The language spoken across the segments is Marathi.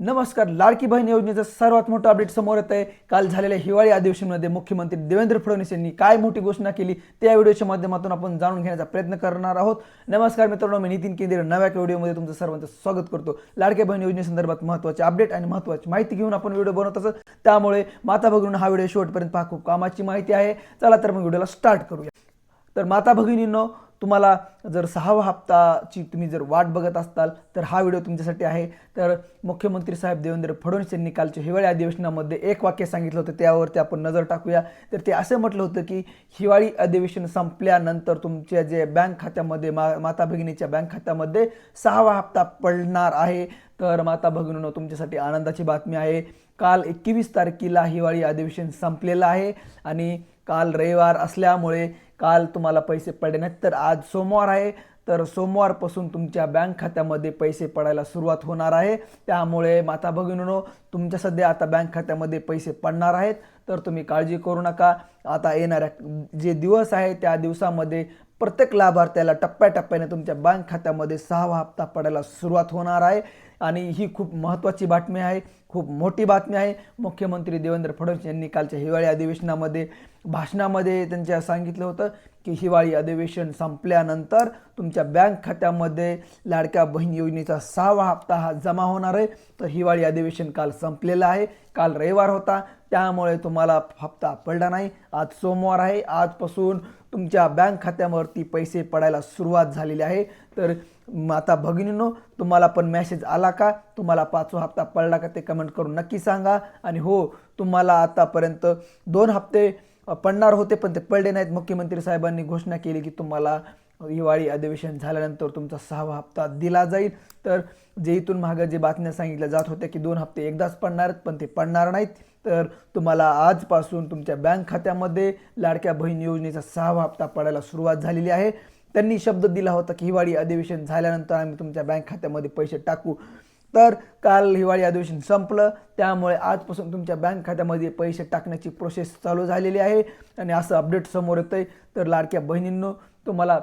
नमस्कार लाडकी बहीण योजनेचं सर्वात मोठं अपडेट समोर येत आहे काल झालेल्या हिवाळी अधिवेशनामध्ये मुख्यमंत्री देवेंद्र फडणवीस यांनी काय मोठी घोषणा केली त्या व्हिडिओच्या माध्यमातून आपण जाणून घेण्याचा प्रयत्न करणार आहोत. नमस्कार मित्रांनो मी नितीन केंद्रे. नव्या व्हिडिओमध्ये तुमचं सर्वांचं स्वागत करतो. लाडकी बहीण योजनेसंदर्भात महत्त्वाचे अपडेट आणि महत्त्वाची माहिती घेऊन आपण व्हिडिओ बनवत असत. त्यामुळे माता भगिनींनो हा व्हिडिओ शेवटपर्यंत पहा. खूप कामाची माहिती आहे. चला तर मग व्हिडिओला स्टार्ट करूया. तर माता भगिनींनो तुम्हाला जर सहावा हप्ताची तुम्ही जर वाट बघत असताल तर हा व्हिडिओ तुमच्यासाठी आहे. तर मुख्यमंत्री साहेब देवेंद्र फडणवीस यांनी कालच्या हिवाळी अधिवेशनामध्ये एक वाक्य सांगितलं होतं त्यावरती आपण नजर टाकूया. तर ते असं म्हटलं होतं की हिवाळी अधिवेशन संपल्यानंतर तुमच्या जे बँक खात्यामध्ये मा माता भगिनीच्या बँक खात्यामध्ये सहावा हप्ता पडणार आहे. तर माता भगिनीनो तुमच्यासाठी आनंदाची बातमी आहे. काल एकवीस तारखेला हिवाळी अधिवेशन संपलेलं आहे आणि काल रविवार असल्यामुळे काल तुम्हाला पैसे पडले नाहीत तर आज सोमवार आहे. तर सोमवारपासून तुमच्या बँक खात्यामध्ये पैसे पडायला सुरुवात होणार आहे. त्यामुळे माता भगिनीनो तुमच्या सध्या आता बँक खात्यामध्ये पैसे पडणार आहेत तर तुम्ही काळजी करू नका. आता येणाऱ्या जे दिवस आहे त्या दिवसामध्ये प्रत्येक लाभार्थ्याला टप्प्याटप्प्याने तुमच्या बँक खात्यामध्ये सहावा हप्ता पडायला सुरुवात होणार आहे. आणि ही खूप महत्त्वाची बातमी आहे. खूप मोठी बातमी आहे. मुख्यमंत्री देवेंद्र फडणवीस यांनी कालच्या हिवाळी अधिवेशनामध्ये भाषणामध्ये त्यांच्या सांगितलं होतं की हिवाळी अधिवेशन संपल्यानंतर तुमच्या बँक खात्यामध्ये लाडक्या बहीण योजनेचा सहावा हप्ता हा जमा होणार आहे. तर हिवाळी अधिवेशन काल संपलेलं आहे. काल रविवार होता. त्यामुळे तुम्हाला हप्ता पडला नाही. आज सोमवार आहे. आजपासून तुमच्या बँक खात्यावरती पैसे पडायला सुरुवात झालेली आहे. तर आता भगिनीनो तुम्हाला पण मॅसेज आला का? तुम्हाला पाचवा हप्ता पडला का ते कमेंट करून नक्की सांगा. आणि हो तुम्हाला आतापर्यंत दोन हप्ते पडणार होते पण ते पडले नाहीत. मुख्यमंत्री साहेबांनी घोषणा केली की तुम्हाला हिवाळी अधिवेशन झाल्यानंतर तुमचा सहावा हप्ता दिला जाईल. तर जे इथून मागं जे बातम्या सांगितल्या जात होत्या की दोन हप्ते एकदाच पडणार आहेत पण ते पडणार नाहीत. तर तुम्हाला आजपासून तुमच्या बँक खात्यामध्ये लाडक्या बहीण योजनेचा सहावा हप्ता पडायला सुरुवात झालेली आहे. त्यांनी शब्द दिला होता की हिवाळी अधिवेशन झाल्यानंतर आम्ही तुमच्या बँक खात्यामध्ये पैसे टाकू. तर काल हिवाळी अधिवेशन संपलं. त्यामुळे आजपासून तुमच्या बँक खात्यामध्ये पैसे टाकण्याची प्रोसेस चालू झालेली आहे. आणि असं अपडेट समोर येतं आहे तर लाडक्या बहिणींनो तुम्हाला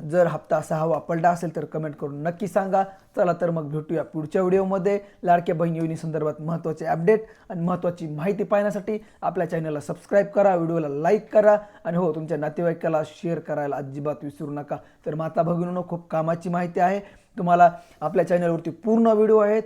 जर हप्ता सहावा पडला असेल तर कमेंट करून नक्की सांगा. चला तर मग भेटूया पुढच्या व्हिडिओमध्ये. लाडक्या बहीण योजनेसंदर्भात महत्त्वाचे अपडेट आणि महत्त्वाची माहिती पाहण्यासाठी आपल्या चॅनलला सबस्क्राईब करा व्हिडिओला लाईक करा आणि हो तुमच्या नातेवाईकाला शेअर करायला अजिबात विसरू नका. तर माता भगिनीनं खूप कामाची माहिती आहे. तुम्हाला आपल्या चॅनलवरती पूर्ण व्हिडिओ आहेत.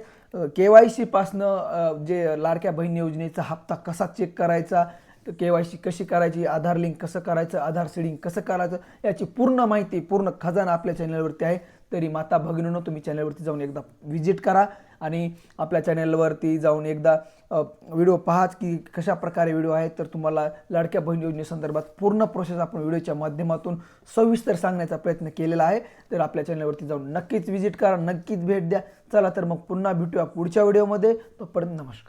के वाय सीपासनं जे लाडक्या बहीण योजनेचा हप्ता कसा चेक करायचा के वाय सी कशी करायची आधार लिंक कसं करायचं आधार सीडिंग कसं करायचं याची पूर्ण माहिती पूर्ण खजाना आपल्या चॅनलवरती आहे. तरी माता भगिनीनं तुम्ही चॅनलवरती जाऊन एकदा व्हिजिट करा आणि आपल्या चॅनलवरती जाऊन एकदा व्हिडिओ पाहाच की कशा प्रकारे व्हिडिओ आहेत तर तुम्हाला लाडक्या बहीण योजनेसंदर्भात पूर्ण प्रोसेस आपण व्हिडिओच्या माध्यमातून सविस्तर सांगण्याचा प्रयत्न केलेला आहे. तर आपल्या चॅनलवरती जाऊन नक्कीच व्हिजिट करा नक्कीच भेट द्या. चला तर मग पुन्हा भेटूया पुढच्या व्हिडिओमध्ये. तोपर्यंत नमस्कार.